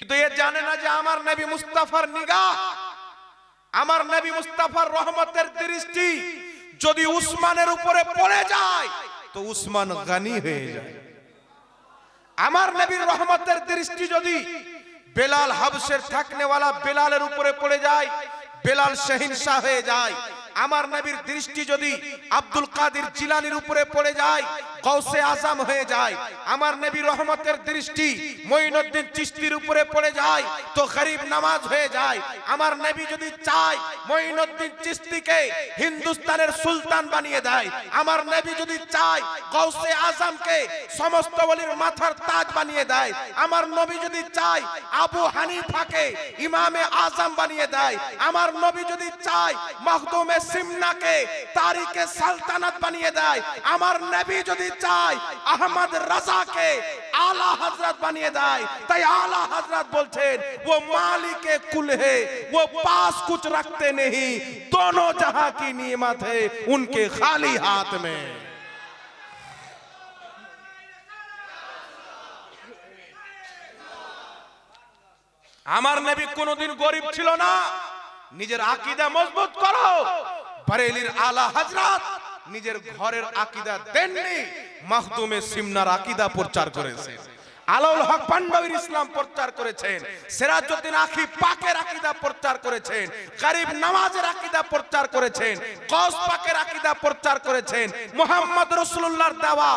কিন্তু এ জানে না যে আমার নবী মুস্তাফার নিগাহ, আমার নবী মুস্তাফার রহমতের দৃষ্টি যদি উসমানের উপরে পড়ে যায়, তো উসমান গানি হয়ে যায়। আমার নবীর রহমতের দৃষ্টি যদি বেলাল হাবসের থাকনেওয়ালা বেলালের উপরে পড়ে যায়, বেলাল শাহিনশাহ হয়ে যায়, আমার নবীর দৃষ্টি যদি আব্দুল কাদের জিলানির উপরে পড়ে যায় গৌসে আজম হয়ে যায়। আমার নবী রহমতের দৃষ্টি মঈনুদ্দিন চিশতির উপরে পড়ে যায় তো গরিব নামাজ হয়ে যায়। আমার নবী যদি চায় মঈনুদ্দিন চিশতিকে হিন্দুস্তানের সুলতান বানিয়ে দেয়। আমার নবী যদি চায় গৌসে আজমকে সমস্ত বলির মাথার তাজ বানিয়ে দেয়। আমার নবী যদি চায় আবু হানিফাকে ইমামে আজম বানিয়ে দেয়। আমার নবী যদি চায় মখদুমে সিমনাকে তারিকে সালতানাত বানিয়ে দেয়। আমার নবী যদি চায় আহমদ রাজাকে আলা হজরত বানিয়ে দেয়। তাই আলা হজরত বলছেন, ও মালিকে কুল হে ও পাস কুছ রাখতে নেই দোনো জাহাঁ কি নিয়মত হে, উনকে খালি হাত মে। আমার নবী কোনদিন গরিব ছিল না। নিজের আকিদা মজবুত করো। বরেলির আলা হজরত নিজের ঘরের আকিদা দেননি মাহদুমে সিমনার আকিদা প্রচার করেছেন আলাউল হক পান্ডবীর ইসলাম প্রচার করেছেন, সিরাজউদ্দিন আখি পাকের আকিদা প্রচার করেছেন, গরিব নামাজের আকিদা প্রচার করেছেন কস পাকের আকিদা প্রচার করেছেন, মোহাম্মদ রাসূলুল্লাহর দেওয়া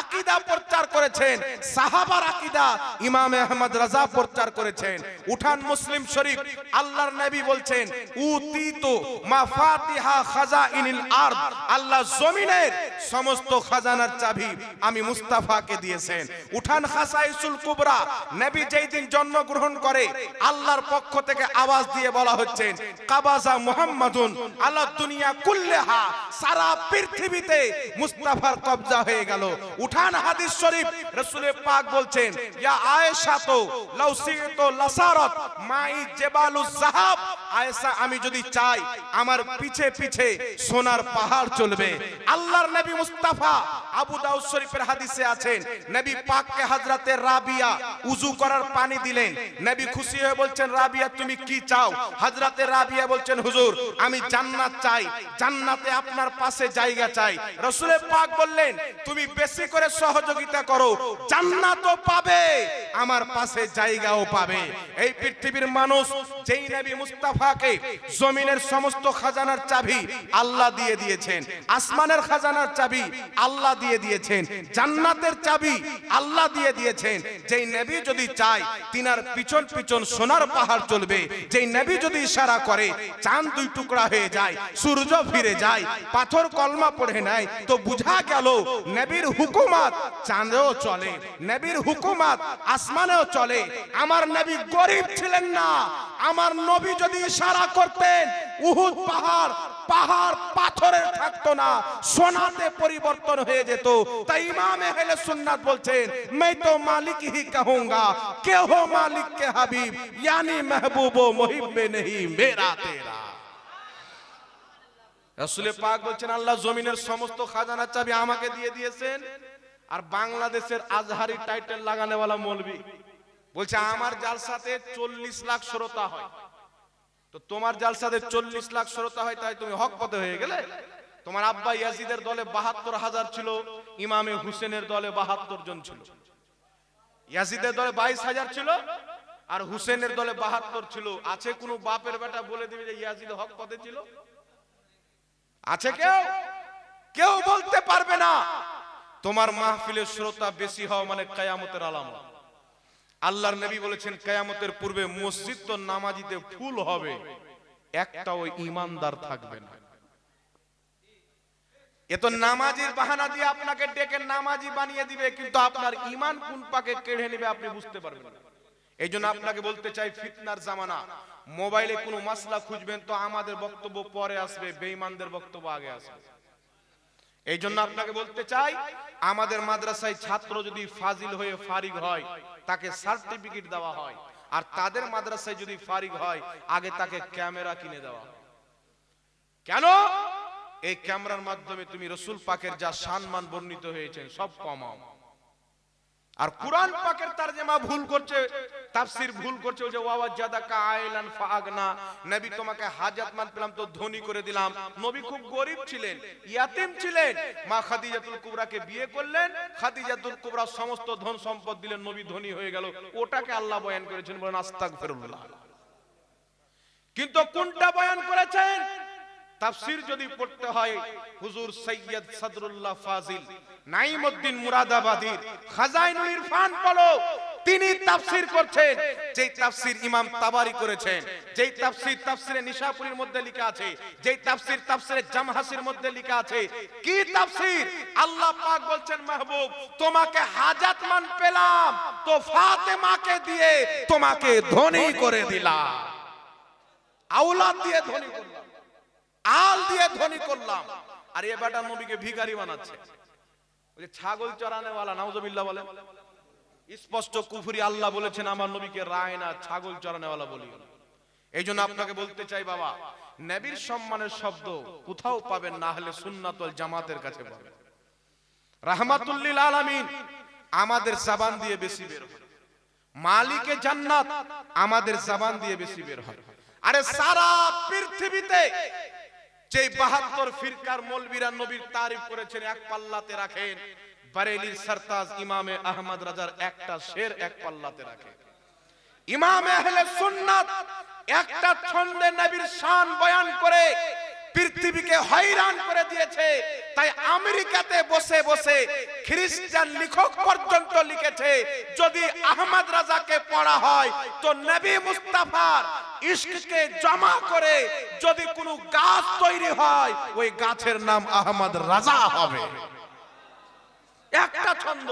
আকিদা প্রচার করেছেন, সাহাবার আকিদা ইমাম আহমদ রাজা প্রচার করেছেন, উঠান মুসলিম শরীফ আল্লাহর নবী বলছেন, উতিতু মাফাতিহা খাজাইনিল আরদ আল্লাহ জমিনের সমস্ত খাজানার চাবি আমি মুস্তাফাকে দিয়েছেন। উঠান খাসাইসুল কুবরা নবী যেই দিন জন্মগ্রহণ করে, আল্লাহর পক্ষ থেকে আওয়াজ দিয়ে বলা হচ্ছেন কাবাজা মুহাম্মাদুন আল্লাহ দুনিয়া কুল্লেহা। সারা পৃথিবীতে মুস্তাফার কবজা হয়ে গেল। উঠান হাদিস শরীফ রাসূলের পাক বলছেন, ইয়া আয়েশা তো লাউসিতো লাসারত, মাই জেবালুজ জাহাব আয়েশা, আমি যদি চাই, আমার পিছে পিছে সোনার পাহাড় চলবে। আল্লাহর নবী মুস্তাফা আবু দাউদ শরীফের হাদিসে আছেন, নবী পাককে হযরতে রাবিয়া উযু করার পানি দিলেন। নবী খুশি হয়ে বলছেন, রাবিয়া, তুমি কি চাও? হযরতে রাবিয়া বলছেন, হুজুর, আমি জান্নাত চাই। জান্নাতে আপনার পাশে জায়গা চাই। রাসূলের পাক বললেন, তুমি বেশি করে সহযোগিতা করো। জান্নাতও পাবে, আমার পাশে জায়গাও পাবে। এই পৃথিবীর মানুষ, যেই নবী মুস্তাফাকে জমিনের সমস্ত খাজানার চাবি আল্লাহ দিয়ে দিয়েছেন, আসমানের খাজানার চাবি আল্লাহ দিয়ে দিয়েছেন, জান্নাতের চাবি আল্লাহ দিয়ে দিয়েছেন যেই নবী যদি চায়, তিনার পিছন পিছন সোনার পাহাড় চলবে। যেই নবী যদি ইশারা করে, চাঁদ দুই টুকরা হয়ে যায়, সূর্য ফিরে যায়, পাথর কলমা পড়ে নেয়, তো বুঝা গেল নবীর হুকুমাত চাঁদেও চলে, নবীর হুকুমাত আসমানেও চলে। আমার নবী গরিব ছিলেন না। আমার নবী যদি ইশারা করতেন, উহুদ পাহাড় পাহাড় পাথরের থাকতো না, সোনাতে পরিবর্তন হয়ে যেত। তাই ইমাম আহলে সুন্নাত বলছেন मैं तो मालिक ही कहूंगा के हो मालिक के हबीब यानी महबूब व मुहिब नहीं मेरा तेरा রাসূলে পাক বলছেন আল্লাহ জমিনের সমস্ত খাজানার চাবি আমাকে দিয়ে দিয়েছেন আর বাংলাদেশের আজহারি টাইটেল লাগানেওয়ালা মৌলবি বলছে আমার জালসাতে চল্লিশ লাখ শ্রোতা হয় তো তোমার জালসাতে চল্লিশ লাখ শ্রোতা হয় তাই তুমি হক পথে হয়ে গেলে তোমার আব্বা ইয়াজিদের দলে বাহাত্তর হাজার ছিল ইমামে হুসেনের দলে বাহাত্তর জন ছিল ইয়াজিদের দলে বাইশ হাজার ছিল আর হুসেনের দলে বাহাত্তর ছিল। আছে কোনো বাপের বেটা বলে দিবে যে ইয়াজিদ হক পথে ছিল? আছে কেউ? কেউ বলতে পারবে না। তোমার মাহফিলের শ্রোতা বেশি হওয়া মানে কায়ামতের আলামত। আল্লাহর নবী বলেছেন, কায়ামতের পূর্বে মসজিদ তো নামাজিতে ফুল হবে একটা ওই ইমানদার থাকবে না। এ তো নামাজির বাহানা দিয়ে আপনাকে ডেকে নামাজি বানিয়ে দিবে, কিন্তু আপনার ইমান কোন পাকে কেড়ে নেবে আপনি বুঝতে পারবেন না। এই জন্য আপনাকে বলতে চাই, ফিতনার জামানা। মোবাইলে কোনো মাসলা খুঁজবেন তো আমাদের বক্তব্য পরে আসবে, বেঈমানদের বক্তব্য আগে আসবে। এই জন্য আপনাকে বলতে চাই, আমাদের মাদ্রাসায় ছাত্র যদি ফাজিল হয়ে ফারিগ হয়, তাকে সার্টিফিকেট দেওয়া হয়। আর তাদের মাদ্রাসায় যদি ফারিগ হয়, আগে তাকে ক্যামেরা কিনে দেওয়া কেন? এই ক্যামেরার মাধ্যমে তুমি রসুল পাকের যা সম্মান বর্ণিত হয়েছে সব কমাও। আর কোরআন পাকের তারজমা ভুল করছে, তাফসীর ভুল করছে যে ওয়াওয়াজাদা কা আইলান ফাগনা নবী তোমাকে হাজাতমান পেলাম, তো ধনী করে দিলাম। নবী খুব গরিব ছিলেন, ইয়াতিম ছিলেন। মা খাদিজাতুল কুবরাকে বিয়ে করলেন, খাদিজাতুল কুবরা সমস্ত ধন সম্পদ দিলেন, নবী ধনী হয়ে গেল। ওটাকে আল্লাহ বয়ান করেছেন বলেন, আস্তাগফিরুল্লাহ। কিন্তু কোনটা বয়ান করেছেন? তাফসীর যদি পড়তে হয়, হুজুর সৈয়দ সদরুল্লাহ ফাজিল নাইমউদ্দিন মুরাদাবাদীর খাজাইনুল ইরফান পড়ো তিনি তাফসীর করছেন, যেই তাফসীর ইমাম তাবারি করেছেন, যেই তাফসীর তাফসীরে নিশাপুরীর মধ্যে লেখা আছে, যেই তাফসীর তাফসীরে জামহাসির মধ্যে লেখা আছে, কি তাফসীর? আল্লাহ পাক বলছেন, মাহবুব, তোমাকে হাজাতমান পেলাম, তো ফাতেমাকে দিয়ে তোমাকে ধনী করে দিলাম। আওলাদ দিয়ে ধনী করলাম। আল দিয়ে ধ্বনি করলাম। আর এ বেটা নবীকে ভিকারি বানাচ্ছে। ওই ছাগল চড়ানেওয়ালা নাউজবিল্লা বলে। স্পষ্ট কুফুরি আল্লাহ বলেছেন, আমার নবীকে রায় না, ছাগল চড়ানেওয়ালা বলি। এই জন্য আপনাকে বলতে চাই বাবা, নবীর সম্মানের শব্দ কোথাও পাবেন না হলে সুন্নাতুল জামাতের কাছে পাবেন। রাহমাতুল্লিল আলামিন আমাদের সাবান দিয়ে বেশি বের হয়। মালিকে জান্নাত আমাদের জাবান দিয়ে বেশি বের হয়। আরে সারা পৃথিবীতে যে বাহাত্তর ফিরকার মৌলবীরা নবীর তারিফ করেছেন, এক পাল্লাতে রাখেন। বারেলির সরতাজ ইমামে আহমদ রাজার একটা শের এক পাল্লাতে রাখেন ইমামে আহলে সুন্নাত একটা ছন্দে নবীর শান বয়ান করে পৃথিবীকে হয়রান করে দিয়েছে। তাই আমেরিকাতে বসে বসে খ্রিস্টান লেখক পর্যন্ত লিখেছে, যদি আহমদ রাজাকে পড়া হয়, তো নবী মুস্তাফার ইশককে জমা করে যদি কোনো গাছ তৈরি হয়, ওই গাছের নাম আহমদ রাজা হবে। একটা ছন্দ,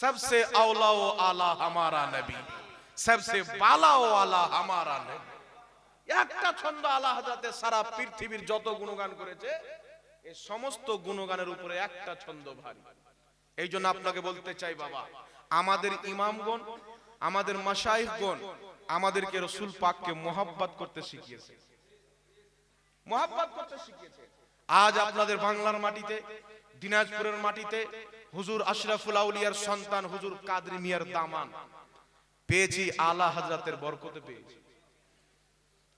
সবসে আওলা ও আলা হামারা নবী, সবসে বালা ও আলা হামারা নবী। একটা ছন্দ আল্লাহ হাজাতে সারা পৃথিবীর যত গুণগান করেছে এই সমস্ত গুণগানের উপরে একটা ছন্দ ভারী। এই জন্য আপনাকে বলতে চাই, বাবা, আমাদের ইমামগণ, আমাদের মাসাইফগণ আমাদেরকে রসুল পাককে মোহাব্বত করতে শিখিয়েছে। মোহাব্বত করতে শিখিয়েছে। আজ আপনাদের বাংলার মাটিতে, দিনাজপুরের মাটিতে হুজুর আশরাফুল আউলিয়ার সন্তান হুজুর কাদরি মিয়ার দামান পেয়েছি আলা হাজরাতের বরকতে পেয়েছি।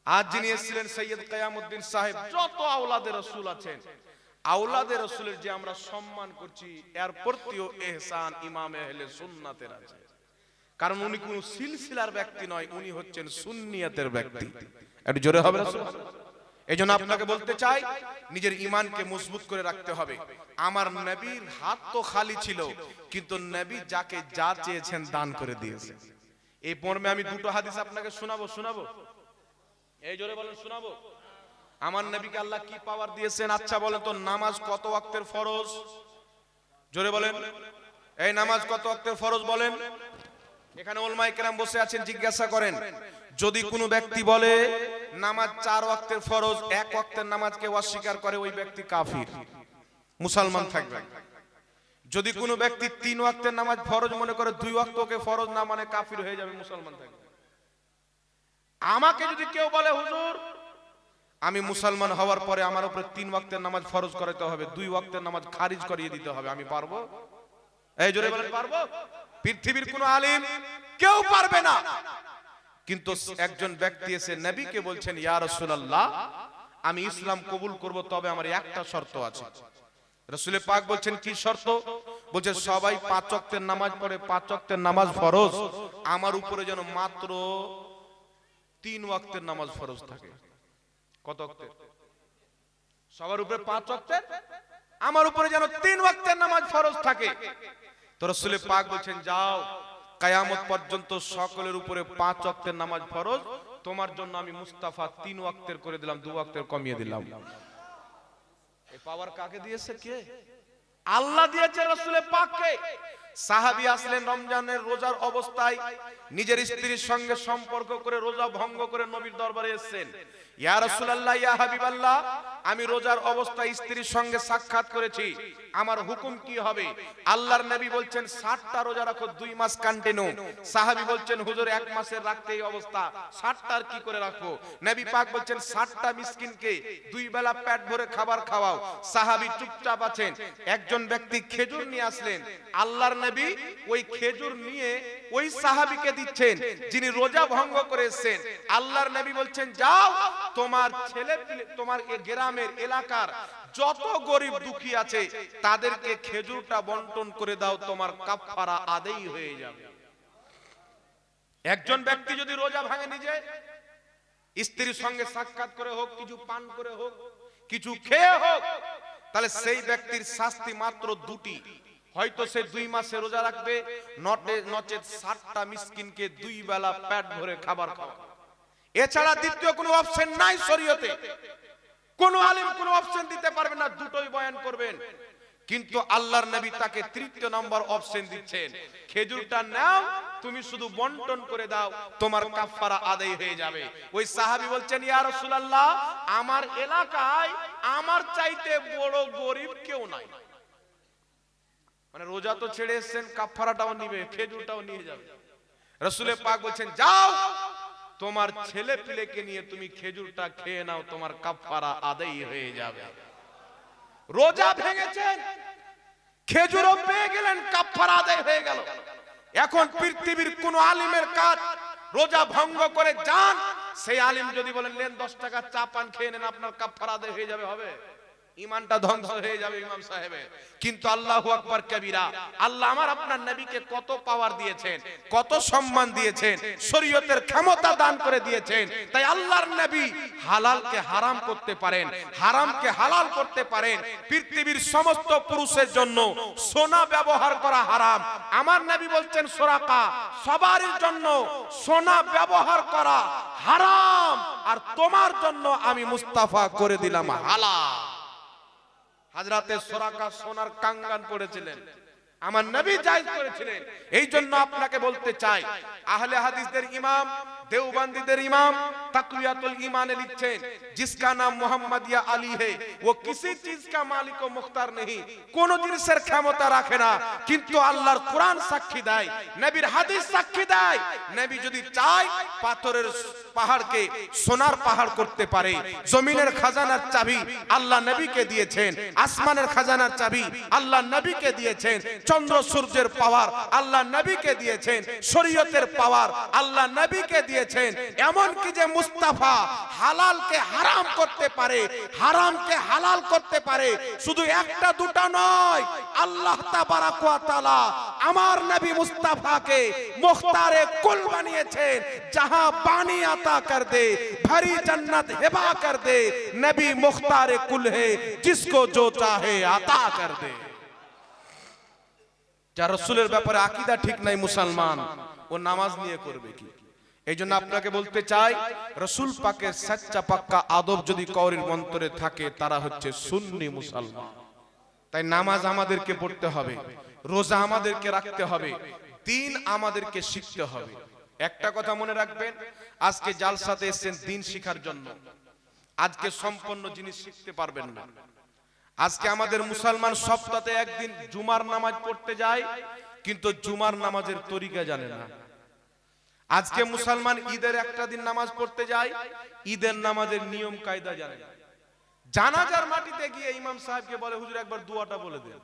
আজ যিনি এসেছিলেন সৈয়দ কয়ামুদ্দিন সাহেব যত আওলাদে রসুল আছেন আওলাদে রসুলের যে আমরা সম্মান করছি এর প্রতিও এহসান ইমাম আহলে সুন্নাতের আছে। কারণ উনি কোন সিলসিলার ব্যক্তি নয় উনি হচ্ছেন সুন্নিয়াতের ব্যক্তি। একটু জোরে হবে রাসূল? এই জন্য আপনাকে বলতে চাই নিজের ইমানকে মজবুত করে রাখতে হবে। আমার নবীর হাত তো খালি ছিল কিন্তু নবী যাকে যা চেয়েছেন দান করে দিয়েছে এই পর্বে আমি দুটো হাদিস আপনাকে শোনাবো শোনাবো? এই জোরে বলেন, শোনাবো? আমার নবীকে আল্লাহ কি পাওয়ার দিয়েছেন? আচ্ছা বলেন তো, নামাজ কত ওয়াক্তের ফরজ? জোরে বলেন। এই নামাজ কত ওয়াক্তের ফরজ বলেন? এখানে ওলমাই কেরাম বসে আছেন, জিজ্ঞাসা করেন, যদি কোনো ব্যক্তি বলে, নামাজ চার ওয়াক্তের ফরজ, এক ওয়াক্তের নামাজকে অস্বীকার করে, ওই ব্যক্তি কাফির। মুসলমান থাকবে। যদি কোনো ব্যক্তি তিন ওয়াক্তের নামাজ ফরজ মনে করে, দুই ওয়াক্তকে ফরজ না মানে কাফির হয়ে যাবে, মুসলমান থাকবে। আমাকে যদি কেউ বলে, হুজুর, আমি মুসলমান হওয়ার পরে আমার উপরে তিন ওয়াক্তের নামাজ ফরজ করাতে হবে, দুই ওয়াক্তের নামাজ খারিজ করিয়ে দিতে হবে, আমি পারব? এই জোরে বলেন, পারব? পৃথিবীর কোন আলিম কেউ পারবে না। কিন্তু একজন ব্যক্তি এসে নবীকে বলছেন, ইয়া রাসূলুল্লাহ, আমি ইসলাম কবুল করব, তবে আমার একটা শর্ত আছে। রসুলের পাক বলছেন, কি শর্ত? বলছে, সবাই পাঁচ ওয়াক্তের নামাজ পড়ে, পাঁচ ওয়াক্তের নামাজ ফরজ। আমার উপরে যেন মাত্র তিন ওয়াক্তের নামাজ ফরজ থাকে। কত ওয়াক্তের? সবার উপরে পাঁচ ওয়াক্তের? আমার উপরে যেন তিন ওয়াক্তের নামাজ ফরজ থাকে। তো রসুলের পাক বলছেন, যাও, কায়ামত পর্যন্ত সকলের উপরে পাঁচ ওয়াক্তের নামাজ ফরজ। তোমার জন্য আমি মুস্তাফা তিন ওয়াক্তের করে দিলাম, দু ওয়াক্তের কমিয়ে দিলাম। এই পাওয়ার কাকে দিয়েছে কে? আল্লাহ দিয়েছে রসুলের পাককে। সাহাবি আসলেন রমজানের রোজার অবস্থায়। নিজের স্ত্রীর সঙ্গে সম্পর্ক করে রোজা ভঙ্গ করে নবীর দরবারে এসেছেন। আমি রোজার অবস্থায় স্ত্রীর সঙ্গে সাক্ষাৎ করেছি। আমার হুকুম কি হবে? আল্লাহর নবী বলছেন 60টা রোজা রাখো, দুই মাস কন্টিনিউ সাহাবী বলছেন, হুজুর, এক মাসের রাখতে এই অবস্থা 60টার কি করে রাখব? নবী পাক বলছেন 60টা মিসকিনকে দুই বেলা পেট ভরে খাবার খাওয়াও। সাহাবী চুপচাপ আছেন। একজন ব্যক্তি খেজুর নিয়ে আসলেন। আল্লাহর নবী ওই খেজুর নিয়ে ওই সাহাবীকে দিচ্ছেন, যিনি রোজা ভঙ্গ করে এসেছেন। আল্লাহর নবী বলছেন, যাও তোমার ছেলে তোমার গ্রামের এলাকার যত গরিব দুঃখী আছে, তাদেরকে খেজুরটা বন্টন করে দাও, তোমার কাফফারা আদেই হয়ে যাবে। একজন ব্যক্তি যদি রোজা ভাঙে নিজে, স্ত্রীর সঙ্গে সাক্ষাৎ করে হোক, কিছু পান করে হোক, কিছু খেয়ে হোক, তাহলে সেই ব্যক্তির শাস্তি মাত্র দুটি। হয়তো সে দুই মাসে রোজা রাখবে, নটে নচেত ষাটটা মিসকিনকে দুই বেলা পেট ভরে খাবার খাওয়া এছাড়া দ্বিতীয় কোনো অপশন নাই শরীয়তে। কোন আলেম কোন অপশন দিতে পারবে না, দুটোই বয়ান করবেন। কিন্তু আল্লাহর নবী তাকে তৃতীয় নম্বর অপশন দিচ্ছেন। খেজুরটা নাও, তুমি শুধু বন্টন করে দাও, তোমার কাফারা আদায় হয়ে যাবে। ওই সাহাবী বলছেন, ইয়া রাসূলুল্লাহ, আমার এলাকায় আমার চাইতে বড় গরিব কেউ নাই। মানে রোজা তো ছেড়ে এসেছেন কাফারাটাও নিবে, খেজুরটাও নিয়ে যাবে। রসুলের পাক বলছেন, যাও তোমার ছেলে পিলেকে নিয়ে তুমি খেজুরটা খেয়ে নাও, তোমার কাপড়া আদায় হয়ে যাবে। রোজা ভেঙেছেন, খেজুরও পেয়ে গেলেন কাপড়া আদায় হয়ে গেল। এখন পৃথিবীর কোন আলিমের কাজ, রোজা ভঙ্গ করে যান, সেই আলিম যদি বলেন, নেন, দশ টাকা চা পান, খেয়ে নেন, আপনার কাপড়া আদায় হয়ে যাবে, হবে? ইমানটা ধ্বংস হয়ে যাবে ইমাম সাহেবের কিন্তু আল্লাহু আকবার কবিরা, আল্লাহ আমার আপনার নবীকে কত পাওয়ার দিয়েছেন, কত সম্মান দিয়েছেন, শরীয়তের ক্ষমতা দান করে দিয়েছেন। তাই আল্লাহর নবী হালালকে হারাম করতে পারেন, হারামকে হালাল করতে পারেন। পৃথিবীর সমস্ত পুরুষের জন্য সোনা ব্যবহার করা হারাম। আমার নবী বলছেন, সোরাকা সবার জন্য সোনা ব্যবহার করা হারাম। আর তোমার জন্য আমি মুস্তাফা করে দিলাম হালাল। হাজরাতে সোরাকা সোনার কাঙ্গান পড়েছিলেন। আমার নবী জায়েজ করেছিলেন। এই জন্য আপনাকে বলতে চাই আহলে হাদিসদের ইমাম দেওবন্দীদের ইমাম তাকুয়াতুল ইমানে লিখছেন जिसका নাম মুহাম্মদিয়া আলী হে, ও কিসি চিজ কা মালিক ও মুখতার নেহি। কোন জিনিসের ক্ষমতা রাখে না, কিন্তু আল্লাহর কোরআন সাক্ষী দেয়, নবীর হাদিস সাক্ষী দেয়। নবী যদি চায় পাথরের পাহাড়কে সোনার পাহাড় করতে পারে, জমিনের খাজানার চাবি আল্লাহ নবীকে দিয়েছেন, আসমানের খাজানার চাবি আল্লাহ নবীকে দিয়েছেন, চন্দ্র সূর্যের পাওয়ার আল্লাহ নবীকে দিয়েছেন, শরীয়তের পাওয়ার আল্লাহ নবীকে দিয়ে দিয়েছেন। এমন কি যে মুস্তাফা হালালকে হারাম করতে পারে, হারামকে হালাল করতে পারে, শুধু একটা, দুটা নয়, আল্লাহ তাআলা আমার নবী মুস্তাফাকে মুখতারে কুল বানিয়েছেন, যাহা বানি আতা কর দে, ভারি জান্নাত হেবা কর দে, নবী মুখতারে কুল হে, জিসকো জো চাহে আতা কর দে। যা রসুলের ব্যাপারে আকিদা ঠিক নাই মুসলমান, ও নামাজ নিয়ে করবে কি? এই জন্য আপনাকে বলতে চাই, রসুল পাকের সাচ্চা পাক্কা আদব যদি কৌরির মন্তরে থাকে, তারা হচ্ছে সুন্নি মুসলমান। তাই নামাজ আমাদেরকে পড়তে হবে, রোজা আমাদেরকে রাখতে হবে, দিন আমাদেরকে শিখতে হবে। একটা কথা মনে রাখবেন, আজকে জালসাতে এসেছেন দিন শিখার জন্য। আজকে সম্পন্ন জিনিস শিখতে পারবেন না। আজকে আমাদের মুসলমান সপ্তাহে একদিন জুমার নামাজ পড়তে যায়, কিন্তু জুমার নামাজের তরিকা জানে না। আজকে মুসলমান ঈদের একটা দিন নামাজ পড়তে যায় ঈদের নামাজের নিয়ম কায়দা জানে জানাজার মাটিতে গিয়ে ইমাম সাহেবকে বলে হুজুর একবার দুয়াটা বলে দেন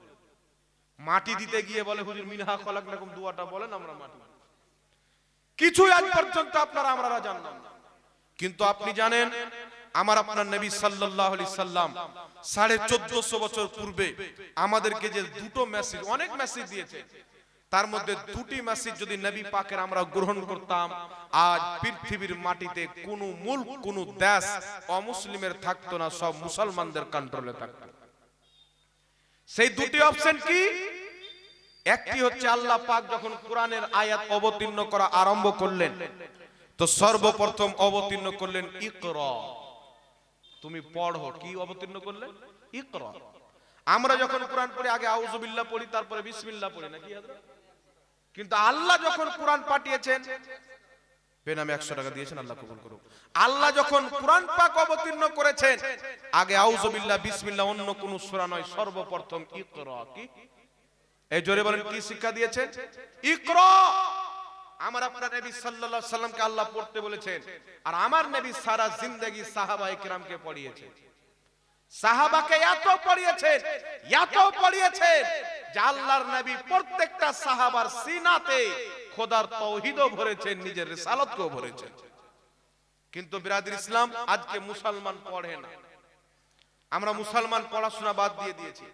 মাটি দিতে গিয়ে বলে হুজুর মিনহা খলাক রকম দুয়াটা বলেন আমরা মাটি। কিছু আজ পর্যন্ত আপনারা আমরা জানলাম। কিন্তু আপনি জানেন আমার আপনার নবী সাল্লাল্লাহু আলাইহি সাল্লাম সাড়ে চোদ্দশো বছর পূর্বে আমাদেরকে যে দুটো মেসেজ অনেক মেসেজ দিয়েছে তার মধ্যে দুটি মেসেজ যদি নবী পাকের আমরা গ্রহণ করতাম, আজ পৃথিবীর মাটিতে কোনো মূল কোনো দেশ অমুসলিমের থাকতো না, সব মুসলমানদের কন্ট্রোলে থাকতো। সেই দুটি অপশন কি? একটি হচ্ছে আল্লাহ পাক যখন কোরআনের আয়াত অবতীর্ণ করা আরম্ভ করলেন, তো সর্বপ্রথম অবতীর্ণ করলেন ইকরা। তুমি পড়ো, কি অবতীর্ণ করলেন? ইকরা। আমরা যখন কোরআন পড়ি, আগে আউযুবিল্লাহ পড়ি, তারপরে বিসমিল্লাহ পড়ি, নাকি হাজরা? কিন্তু আল্লাহ যখন কোরআন পাঠিয়েছেন বেনামে একশো টাকা দিয়েছেন, আল্লাহ কবুল করুক। আল্লাহ যখন কোরআন পাক অবতীর্ণ করেছেন, আগে আউযুবিল্লাহ বিসমিল্লাহ, অন্য কোন সূরা নয়, সর্বপ্রথম ইকরা কি? এই জোরে বলেন, কি শিক্ষা দিয়েছেন? ইকরা! আমার আপনার নবী সাল্লাল্লাহু সাল্লামকে আল্লাহ পড়তে বলেছেন, আর আমার নবী সারা জিন্দেগি সাহাবা কিরামকে পড়িয়েছেন। সাহাবাকে এত পড়িয়েছেন এত পড়িয়েছেন যে আল্লাহর নবী প্রত্যেকটা সাহাবার সিনাতে খোদার তৌহিদও ভরেছেন, নিজের রিসালতকেও ভরেছেন। কিন্তু বিরাদির ইসলাম আজকে মুসলমান পড়ে না। আমরা মুসলমান পড়াশোনা বাদ দিয়ে দিয়েছি।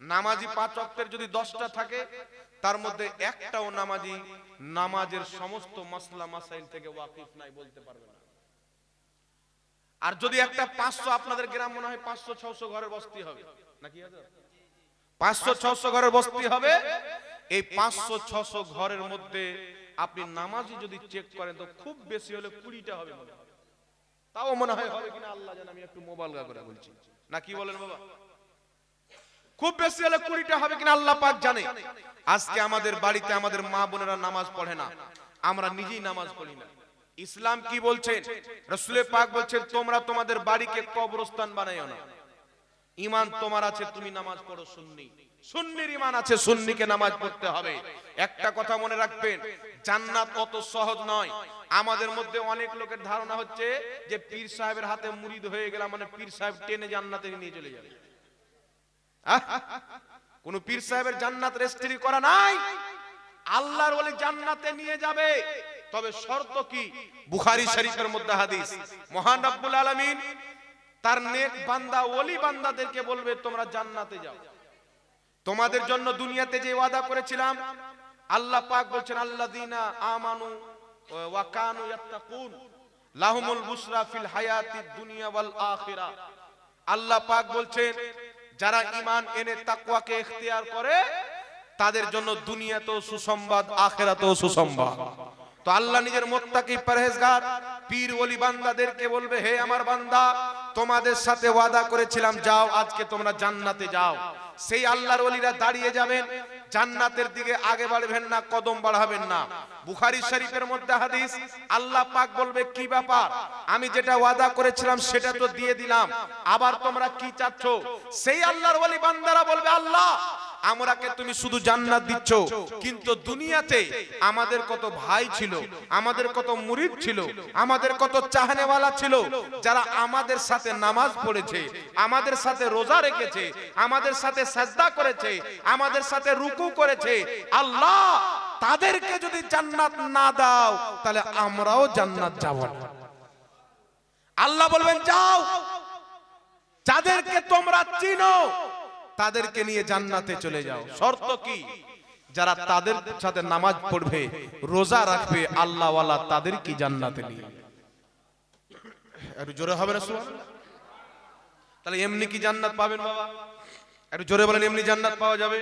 নামাজি পাঁচ অক্টের যদি দশটা থাকে, তার মধ্যে একটাও নামাজি নামাজের সমস্ত মাসলা মাসাইল থেকে ওয়াকিফ নাই বলতে পারবে না। আর যদি একটা পাঁচশো আপনাদের গ্রাম মনে হয় পাঁচশো ছশো ঘরের বস্তি হবে, নাকি পাঁচশো ছশো ঘরের বস্তি হবে? এই পাঁচশো ছশো ঘরের মধ্যে আপনি নামাজি যদি চেক করেন তো খুব বেশি হলে কুড়িটা হবে মনে হয়। তাও মনে হয় হবে কিনা আল্লাহ জানে আমি একটু মোবাইল করে বলছি। না কি বলেন বাবা? খুব বেশি হলে কুড়িটা হবে কিনা আল্লাহ পাক জানে। আজকে আমাদের বাড়িতে আমাদের মা বোনেরা নামাজ পড়ে না। আমরা নিজেই নামাজ পড়ি না। ইসলাম কি বলছেন? রসুলের পাক বলছেন তোমরা তোমাদের বাড়িকে কবরস্থান বানাইও না। ইমান তোমার আছে, তুমি নামাজ পড়ো সুন্নি। সুন্নির ইমান আছে, সুন্নিকে নামাজ পড়তে হবে। একটা কথা মনে রাখবেন, জান্নাত অত সহজ নয়। আমাদের মধ্যে অনেক লোকের ধারণা হচ্ছে যে পীর সাহেবের হাতে মুরিদ হয়ে গেলাম মানে পীর সাহেব টেনে জান্নাতে নিয়ে চলে যাবে। কোন পীর সাহেবের জান্নাত রেজিস্ট্রি করা নাই? আল্লাহর বলে জান্নাতে নিয়ে যাবে। তবে শর্ত কি? বুখারী শরীফের মধ্যে হাদিস, মহান রব্বুল আলামিন তার নেক বান্দা, ওলি বান্দাদেরকে বলবে, তোমরা জান্নাতে যাও। তোমাদের জন্য দুনিয়াতে যে ওয়াদা করেছিলাম, আল্লাহ পাক বলছেন, আল্লাযীনা আমানু ওয়া কানু ইয়াত্তাকুন, লাহুমুল বুশরা ফিল হায়াতিদ দুনিয়া ওয়াল আখিরা। আল্লাহ পাক বলছেন, যারা ঈমান এনে তাকওয়াকে ইখতিয়ার করে, তাদের জন্য দুনিয়াতেও সুসংবাদ, আখিরাতেও সুসংবাদ। তো আল্লাহ নিজের মোত্তাকি পরহেজগার, পীর ওলি বান্দাদেরকে বলবে, হে আমার বান্দা তোমাদের সাথে ওয়াদা করেছিলাম, যাও, আজকে তোমরা জান্নাতে যাও। সেই আল্লাহর অলিরা দাঁড়িয়ে যাবেন, জান্নাতের দিকে আগে বাড়বেন না, কদম বাড়াবেন না। বুখারি শরীফের মধ্যে হাদিস, আল্লাহ পাক বলবে, কি ব্যাপার? আমি যেটা ওয়াদা করেছিলাম, সেটা তো দিয়ে দিলাম। আবার তোমরা কি চাচ্ছ? সেই আল্লাহর ওলি বান্দারা বলবে, আল্লাহ আমরাকে তুমি শুধু জান্নাত দিচ্ছ। কিন্তু দুনিয়াতে আমাদের কত ভাই ছিল, আমাদের কত মুরিদ ছিল, আমাদের কত চাহনেওয়ালা ছিল, যারা আমাদের সাথে নামাজ পড়েছে, আমাদের সাথে রোজা রেখেছে, আমাদের সাথে সাজদা করেছে, আমাদের সাথে রুকু করেছে। আল্লাহ, তাদেরকে যদি জান্নাত না দাও, তাহলে আমরাও জান্নাত যাব না। আল্লাহ বলবেন, যাও। যাদেরকে তোমরা চিনো তাদেরকে নিয়ে জান্নাতে চলে যাও। শর্ত কি? যারা তাদের সাথে নামাজ পড়বে রোজা রাখবে আল্লাহওয়ালা তাদের কি জান্নাতে নিয়ে একটু জোরে হবে না? তাহলে এমনি কি জান্নাত পাবেন বাবা? একটু জোরে বলেন এমনি জান্নাত পাওয়া যাবে?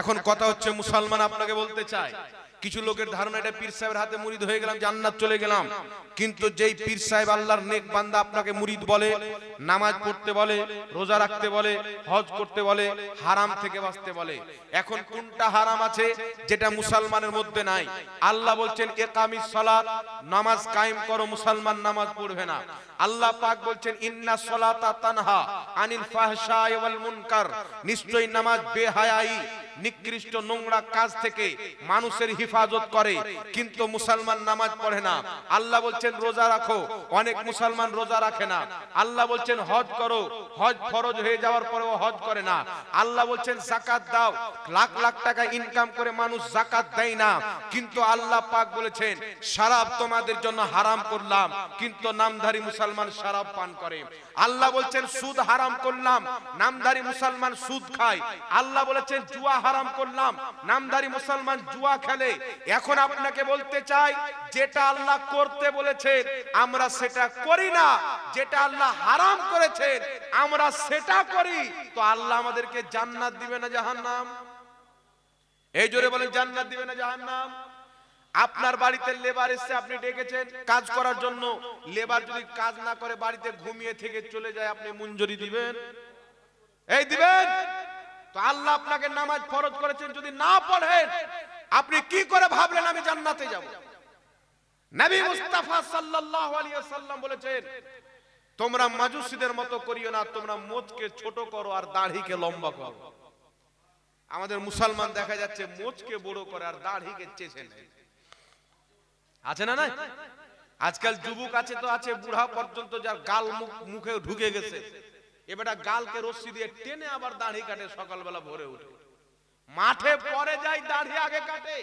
এখন কথা হচ্ছে মুসলমান আপনাকে বলতে চায় কিছু লোকের ধারণা এটা পীর সাহেবের হাতে মুরিদ হয়ে গেলাম, জান্নাত চলে গেলাম। কিন্তু যেই পীর সাহেব আল্লাহর নেক বান্দা আপনাকে মুরিদ বলে, নামাজ পড়তে বলে, রোজা রাখতে বলে, হজ করতে বলে, হারাম থেকে বাঁচতে বলে, এখন কোনটা হারাম আছে যেটা মুসলমানের মধ্যে নাই? আল্লাহ বলছেন একামিস সালাত, নামাজ কায়েম করো, মুসলমান নামাজ পড়বে না। আল্লাহ পাক বলছেন, ইন্না সলাতা তানহা আনিল ফাহশায় ওয়াল মুনকার। নিশ্চয়ই নামাজ বেহায়াই নিকৃষ্ট নোংরা কাজ থেকে মানুষের হিফাজত করে, কিন্তু মুসলমান নামাজ পড়ে না। আল্লাহ বলছেন, রোজা রাখো। অনেক মুসলমান রোজা রাখে না। আল্লাহ বলছেন, হজ করো। হজ ফরজ হয়ে যাওয়ার পরেও হজ করে না। আল্লাহ বলছেন, জাকাত দাও। লাখ লাখ টাকা ইনকাম করে মানুষ জাকাত দেয় না। কিন্তু আল্লাহ পাক বলেছেন, শরাব তোমাদের জন্য হারাম করলাম, কিন্তু নামধারী মুসলমান শরাব পান করে। আল্লাহ বলছেন, সুদ হারাম করলাম, নামধারী মুসলমান সুদ খায়। আল্লাহ বলেছেন, জুয়া হারাম করলাম। নামধারী মুসলমান জুয়া খেলে। এখন আপনাকে বলতে চাই, যেটা আল্লাহ করতে বলেছেন, আমরা সেটা করি না। যেটা আল্লাহ হারাম করেছেন, আমরা সেটা করি। তো আল্লাহ আমাদেরকে জান্নাত দিবে না জাহান্নাম? এই জোরে বলেন, জান্নাত দিবে না জাহান্নাম? আপনার বাড়িতে লেবার এসে আপনি ডেকেছেন কাজ করার জন্য। লেবার যদি কাজ না করে, বাড়িতে ঘুমিয়ে থেকে চলে যায়, আপনি মঞ্জুরি দিবেন? এই দিবেন? তো আল্লাহ আপনাকে নামাজ ফরজ করেছেন, যদি না পড়েন, আপনি কি করে ভাবলেন আমি জান্নাতে যাব? নবী মুস্তাফা সাল্লাল্লাহু আলাইহি ওয়াসাল্লাম বলেছেন, তোমরা মাজুসীদের মতো করিও না, তোমরা মোচকে ছোট করো আর দাড়িকে লম্বা করো। আমাদের মুসলমান দেখা যাচ্ছে মোচকে বড় করে আর দাড়িকে চেছে নেয়। আছে না নাই? আজকাল যুবক আছে তো আছে, বুড়া পর্যন্ত যার গাল মুখ মুখে ঢুকে গেছে। এবারটা গালকে রশ্মি দিয়ে টেনে আবার দাড়ি কাটে, সকালবেলা ভোরে উঠে। মাঠে পরে যাই দাড়ি আগে কাটে।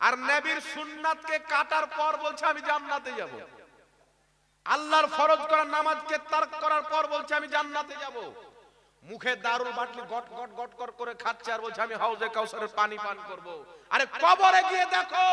আর নবীর সুন্নাতকে কাটার পর বলছে, আমি জান্নাতে যাব। আল্লাহর ফরজ করা নামাজকে তার্ক করার পর বলছে, আমি জান্নাতে যাব। মুখে দারুল বাটলি গট গট গট করে খাচ্ছে আর বলছে, আমি হাউজে কাউসারের পানি পান করব। আরে কবরে গিয়ে দেখো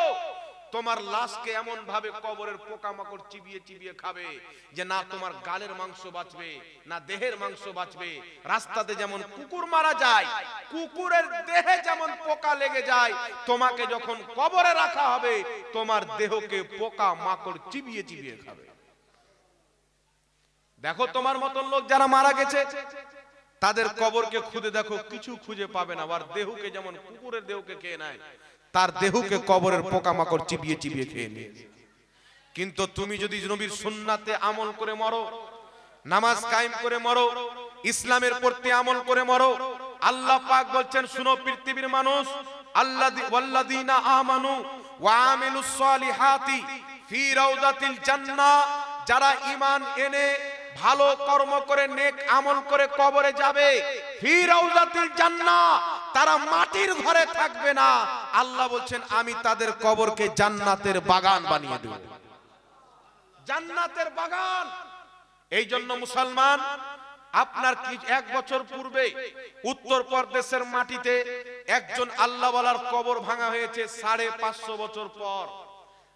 তোমার লাশকে এমন ভাবে কবরের পোকামাকড় চিবিয়ে চিবিয়ে খাবে যে না তোমার গালের মাংস বাঁচবে, না দেহের মাংস বাঁচবে। রাস্তাতে যেমন কুকুর মারা যায়, কুকুরের দেহে যেমন পোকা লেগে যায়, তোমাকে যখন কবরে রাখা হবে, তোমার দেহকে পোকা মাকড় চিবিয়ে চিবিয়ে খাবে। দেখো তোমার মতন লোক যারা মারা গেছে, তাদের কবরকে খুঁজে দেখো, কিছু খুঁজে পাবে না। আর দেহকে যেমন কুকুরের দেহকে খেয়ে নেয় তার দেহকে কবরের পোকামাকড় চিবিয়ে চিবিয়ে খেয়ে নিয়ে কিন্তু তুমি যদি নবীর সুন্নাতে আমল করে মরো নামাজ কায়েম করে মরো ইসলামের প্রতি আমল করে মরো আল্লাহ পাক বলছেন শুনো পৃথিবীর মানুষ আল্লাহ ওয়াল্লাযীনা আমানু ওয়া আমিলুস সালিহাতি ফি রাউদাতিল জান্নাহ যারা ঈমান এনে ভালো কর্ম করে নেক আমল করে কবরে যাবে ফি রাউদাতিল জান্নাহ তারা মাটির ঘরে থাকবে না আল্লাহ বলছেন, আমি তাদের কবরকে জান্নাতের বাগান বানিয়ে দেব। জান্নাতের বাগান। এই জন্য মুসলমান, আপনার কি এক বছর পূর্বে উত্তর প্রদেশের মাটিতে একজন আল্লাহ আল্লাহওয়ালার কবর ভাঙা হয়েছে সাড়ে পাঁচশো বছর পর?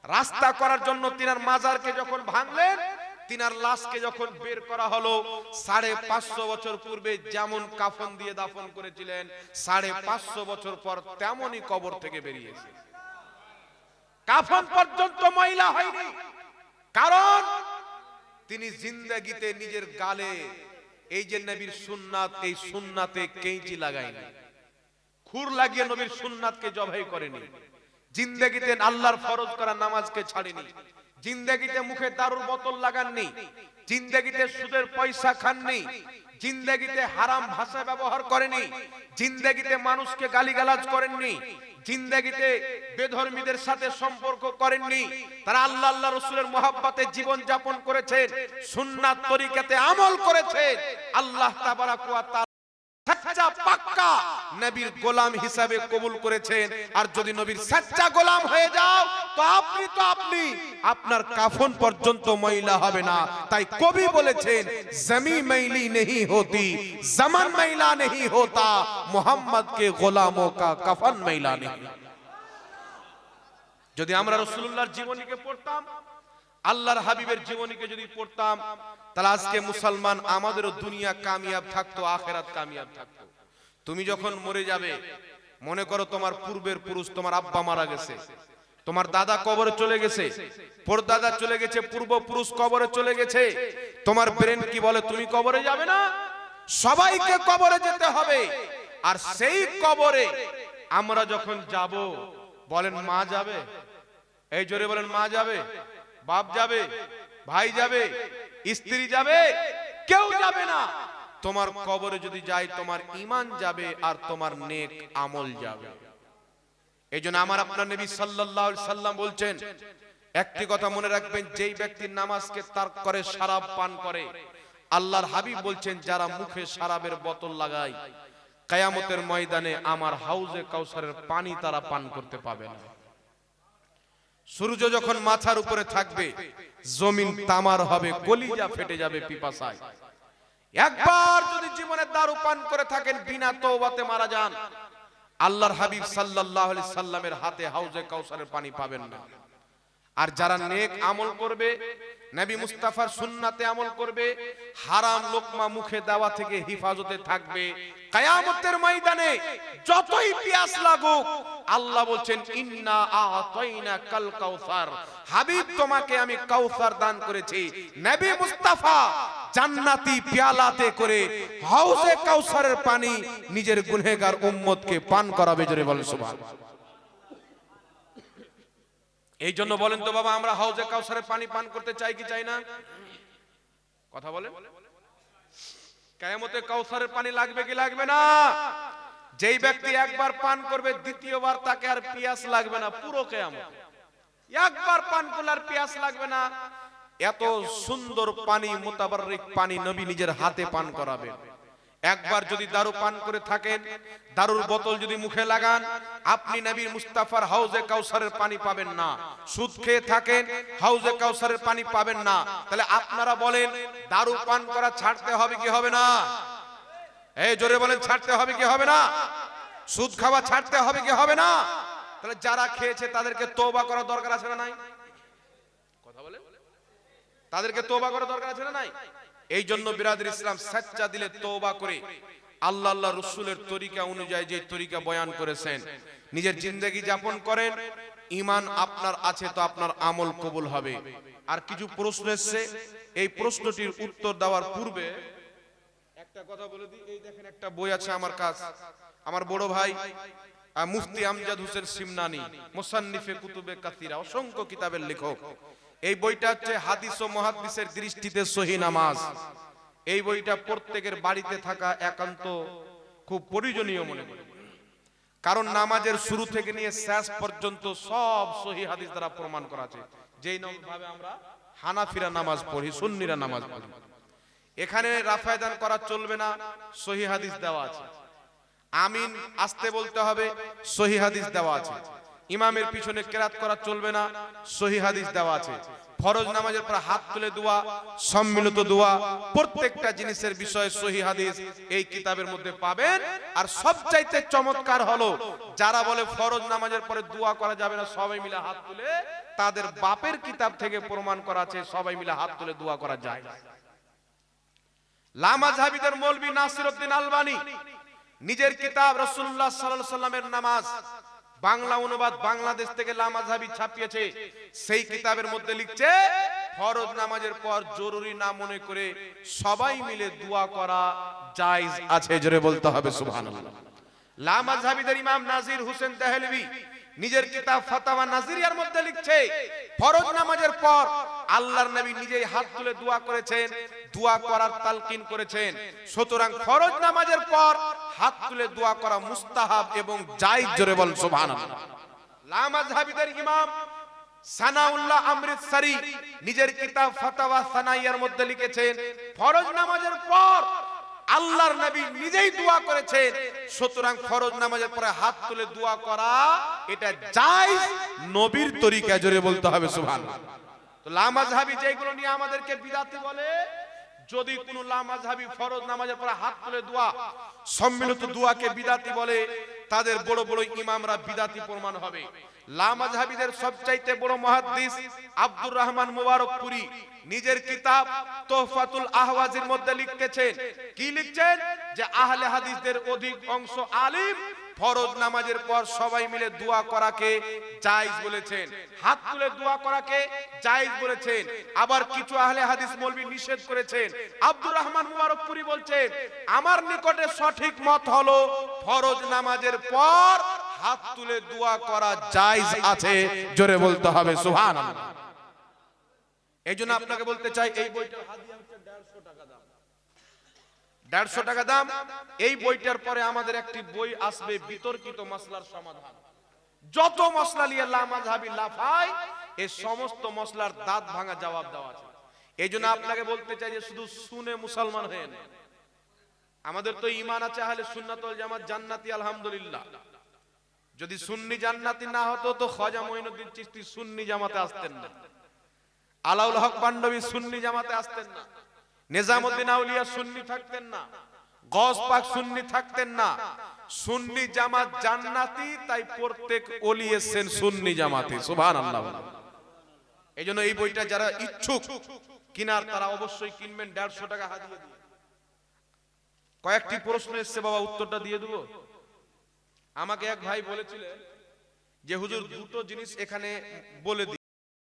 রাস্তা করার জন্য তিনার মাজারকে যখন ভাঙলেন তিনার লাশকে যখন বের করা হলো, সাড়ে পাঁচশো বছর পূর্বে যেমন কাফন দিয়ে দাফন করেছিলেন, সাড়ে পাঁচশো বছর পর তেমনই কবর থেকে বেরিয়েছে। কাফন পর্যন্ত মহিলা হয়নি। কারণ তিনি জিন্দাগিতে নিজের গালে এই যে নবীর সুন্নাত, এই সুন্নাতে কেঁচি লাগায়নি। খুর লাগিয়ে নবীর সুন্নাতকে জবাই করেনি। জিন্দাগিতে আল্লাহর ফরজ করা নামাজকে ছাড়েনি। জিন্দাগিতে মুখে দারুর বোতল লাগাননি, জিন্দাগিতে সুদের পয়সা খাননি, জিন্দাগিতে হারাম ভাষা ব্যবহার করেনি, জিন্দাগিতে মানুষকে গালিগালাজ করেননি, জিন্দাগিতে বেধর্মীদের সাথে সম্পর্ক করেননি, তারা আল্লাহ আল্লাহ রসুলের মোহাব্বতে জীবন যাপন করেছেন, সুন্নাত তরিকাতে আমল করেছেন, আল্লাহ তাবারাক ওয়া তাআলা সাচ্চা পাক্কা। নবীর গোলাম হিসাবে কবুল করেছেন। আর যদি নবীর গোলাম হয়ে যাও, তো আপনি তো আপনি। আপনার কাফন পর্যন্ত হবে না। তাই কবি বলেছেন, জমি মেইলি নেহি হতি, জমান ময়লা নেহি হতা মোহাম্মদ কে গোলামো কা কাফন ময়লা নেহি। যদি আমরা রসুল্লাহর জীবনীকে পড়তাম আল্লাহর হাবিবের জীবনীকে যদি পড়তাম, তাহলে আজকে মুসলমান আমাদেরও দুনিয়া কামিয়াব থাকতো, আখেরাত কামিয়াব থাকতো। তুমি যখন মরে যাবে, মনে করো তোমার পূর্বের পুরুষ তোমার আব্বা মারা গেছে, তোমার দাদা কবরে চলে গেছে দাদা চলে গেছে, পূর্বপুরুষ কবরে চলে গেছে, তোমার ব্রেন কি বলে, তুমি কবরে যাবে না? সবাইকে কবরে যেতে হবে। আর সেই কবরে আমরা যখন যাব, বলেন মা যাবে? এই জোরে বলেন মা যাবে? বাপ যাবে, ভাই যাবে, স্ত্রী যাবে, কেউ যাবে না। তোমার কবরে যদি যাই, তোমার ইমান যাবে আর তোমার নেক আমল যাবে। এই জন্য আমার আপনার নবী সাল্লাল্লাহু আলাইহি সাল্লাম বলছেন, একটি কথা মনে রাখবেন, যেই ব্যক্তি নামাজকে তার্ক করে শরাব পান করে, আল্লাহর হাবিব বলছেন, যারা মুখে শরাবের বোতল লাগায়, কায়ামতের ময়দানে আমার হাউজে কাউসারের পানি তারা পান করতে পাবে না। সূর্য যখন মাথার উপরে থাকবে, জমিন তামার হবে, কলিজা ফেটে যাবে পিপাসায়। একবার যদি জীবনের দারু পান করে থাকেন, বিনা তওবাতে মারা যান। আল্লাহর হাবিব সাল্লাল্লাহু আলাইহি সাল্লামের হাতে হাউজে কাউসারের পানি পাবেন না। আর যারা নেক আমল করবে, নবী মুস্তাফার সুন্নাতে আমল করবে, হারাম লোকমা মুখে দেওয়া থেকে হিফাজতে থাকবে। কায়ামতের ময়দানে যতই পিয়াস লাগুক, আল্লাহ বলছেন, ইন্না আতাইনা কাল কাউসার। হাবিব, তোমাকে আমি কাউসার দান করেছি। নবী মুস্তাফা জান্নাতি পেয়ালাতে করে হাউজে কাউসারের পানি নিজের গুনহেগার উম্মতকে পান করাবে, জোরে বলেন সুবহানাল্লাহ। এই জন্য বলেন তো বাবা আমরা হাউজে কাউসারের পানি পান করতে চাই কি চাই না? কথা বলেন। কেয়ামতে কাউসারের পানি লাগবে কি লাগবে না? যেই ব্যক্তি একবার পান করবে দ্বিতীয়বার তাকে আর পিয়াস লাগবে না পুরো কেয়ামত। একবার পান করলে আর পিয়াস লাগবে না। এত সুন্দর পানি মোতাবারিক পানি নবী নিজের হাতে পান করাবে একবার যদি দারু পান করে থাকেন, দারুর বোতল যদি মুখে লাগান, আপনি নবীর মুস্তাফার হাউজে কাউসারের পানি পাবেন না। সুদ খেয়ে থাকেন, হাউজে কাউসারের পানি পাবেন না। তাহলে আপনারা বলেন, দারু পান করা ছাড়তে হবে কি হবে না? এই জোরে বলেন, ছাড়তে হবে কি হবে না? সুদ খাওয়া ছাড়তে হবে কি হবে না? তাহলে যারা খেয়েছে, তাদেরকে তোবা করা দরকার আছে না নাই? কথা বলে তাদেরকে তোবা করা দরকার আছে না নাই? এই জন্য বিরাদের ইসলাম সাচ্চা দিলে তোবা করে। আল্লাহ আল্লাহ রসুলের তরিকা অনুযায়ী যে তরিকা বয়ান করেছেন, নিজের জিন্দগি যাপন করেন ইমান আপনার আছে তো আপনার আমল কবুল হবে। আর কিছু প্রশ্ন এসছে, এই প্রশ্নটির উত্তর দেওয়ার পূর্বে একটা কথা বলে দিই, এই দেখেন একটা বই আছে আমার কাছ। আমার বড় ভাই মুফতি আমজাদ হোসেন সিমনানি, মুসান্নিফে কুতুবে কাতিরা অসংখ্য কিতাবের লেখক। এই বইটা হচ্ছে হাদিস ও মহাদিসের দৃষ্টিতে সহি নামাজ। এই বইটা প্রত্যেকের বাড়িতে থাকা একান্ত খুব প্রয়োজনীয় মনে করি। কারণ নামাজের শুরু থেকে নিয়ে শেষ পর্যন্ত সব সহি হাদিস দ্বারা প্রমাণ করা আছে। যেই ভাবে আমরা হানাফিরা নামাজ পড়ি, সুন্নিরা নামাজ পড়ি। এখানে রাফায়দান করা চলবে না, সহি হাদিস দেওয়া আছে। আমিন আসতে বলতে হবে, সহি হাদিস দেওয়া আছে। ইমামের পিছনে কেরাত করা চলবে না, সহি হাদিস দেওয়া আছে। ফরজ নামাজের পর হাত তুলে দোয়া, সম্মিলিত দোয়া, প্রত্যেকটা জিনিসের বিষয়ে সহি হাদিস এই কিতাবের মধ্যে পাবেন। আর সবচাইতে চমৎকার হলো, যারা বলে ফরজ নামাজের পরে দোয়া করা যাবে না, সবাই মিলে হাত তুলে, তাদের বাপের কিতাব থেকে প্রমাণ করা আছে, সবাই মিলে হাত তুলে দোয়া করা যায়। লামা লামাজহাবিদের মৌলবী নাসিরউদ্দিন আলবানী, নিজের কিতাব রাসূলুল্লাহ সাল্লাল্লাহু আলাইহি সাল্লামের নামাজ বাংলা অনুবাদ বাংলাদেশ থেকে লামাঝাবি ছাপিয়েছে। সেই কিতাবের মধ্যে লিখছে, ফরজ নামাজের পর জরুরি না মনে করে সবাই মিলে দোয়া করা জায়েজ আছে, জোরে বলতে হবে, সুবহানাল্লাহ। লামাঝাবিদের ইমাম নাজির হোসেন দেহলভি নিজের কিতাব ফাতাওয়া নাজিরিয়ার মধ্যে লিখছে। ফরজ নামাজের পর আল্লাহর নবী নিজেই হাত তুলে দোয়া করেছেন, দোয়া করার তালকিন করেছেন। সুতরাং ফরজ নামাজের পর হাত তুলে দোয়া করা মুস্তাহাব এবং জায়েজ জোরে বল, সুবহানাল্লাহ। লামাজহাবিদের ইমাম সানাউল্লাহ অমৃতসরি নিজের কিতাব ফাতাওয়া সানাইয়ার মধ্যে লিখেছেন, ফরজ নামাজের পর আল্লাহর নবী নিজেই দোয়া করেছেন, সুতরাং ফরজ নামাজের পরে হাত তুলে দোয়া করা, এটা জায়েজ নবীর তরিকা জোরে বলতে হবে, সুবহানাল্লাহ। তো লামাজহাবি যেগুলো নিয়ে আমাদেরকে বিদাতি বলে, যদি কোন লামাজহাবি ফরজ নামাজের পরে হাত তুলে দোয়া, সম্মিলিত দোয়াকে বিদাতি বলে, তাদের বড় বড় ইমামরা বিদাতি প্রমাণ হবে। লামাজহাবিদের সবচাইতে বড় মহাদ্দিস আব্দুর রহমান মুবারকপুরি। নিজের কিতাব তোহফাতুল আহওয়াজের মধ্যে লিখতেছেন কি লিখছেন? যে আহলে হাদিসদের অধিক অংশ আলিম ফরজ নামাজের পর সবাই মিলে দোয়া করাকে জায়েজ বলেছেন। হাত তুলে দোয়া করাকে জায়েজ বলেছেন। আবার কিছু আহলে হাদিস মৌলবী নিষেধ করেছেন। আব্দুর রহমান মুবারকপুরি বলছেন, আমার নিকটে সঠিক মত হলো ফরজ নামাজের পর হাত তুলে দোয়া করা জায়েজ আছে। জোরে বলতে হবে, সুবহানাল্লাহ। এই জন্য আপনাকে বলতে চাই, এই বইটার হাদিয়া হচ্ছে দেড়শো টাকা দাম দেড়শো টাকা দাম। এই বইটার পরে আমাদের একটি বই আসবে, বিতর্কিত মশলার সমাধান। যত মশলা নিয়ে লামাজহাবি লাফায় এই সমস্ত মশলার দাঁত ভাঙা জবাব দেওয়া আছে। এই জন্য আপনাকে বলতে চাই যে শুধু শুনে মুসলমান হয়ে না আমাদের তো ইমান আছে আহলে সুন্নাতুল জামাত, জান্নাতি আলহামদুলিল্লাহ। যদি সুন্নি জান্নাতি না হতো, তো খাজা মঈনুদ্দিন চিশতি সুন্নি জামাতে আসতেন না। আলাউল হক পান্ডবী সুন্নি জামাতে আসতেন না। নিজামুদ্দিন আউলিয়া সুন্নি থাকতেন না। গস পাক সুন্নি থাকতেন না। সুন্নি জামাত জান্নাতি, তাই প্রত্যেক ওলি এসেছেন সুন্নি জামাতে। সুবহানাল্লাহ এই জন্য এই বইটা যারা ইচ্ছুক, কিনার তারা অবশ্যই কিনবেন, দেড়শো টাকা হাতিয়ে দিয়ে। কয়েকটি প্রশ্ন এসছে, বাবা, উত্তরটা দিয়ে দেবো? আমাকে এক ভাই বলেছিলেন যে, হুজুর, দুটো জিনিস এখানে বলে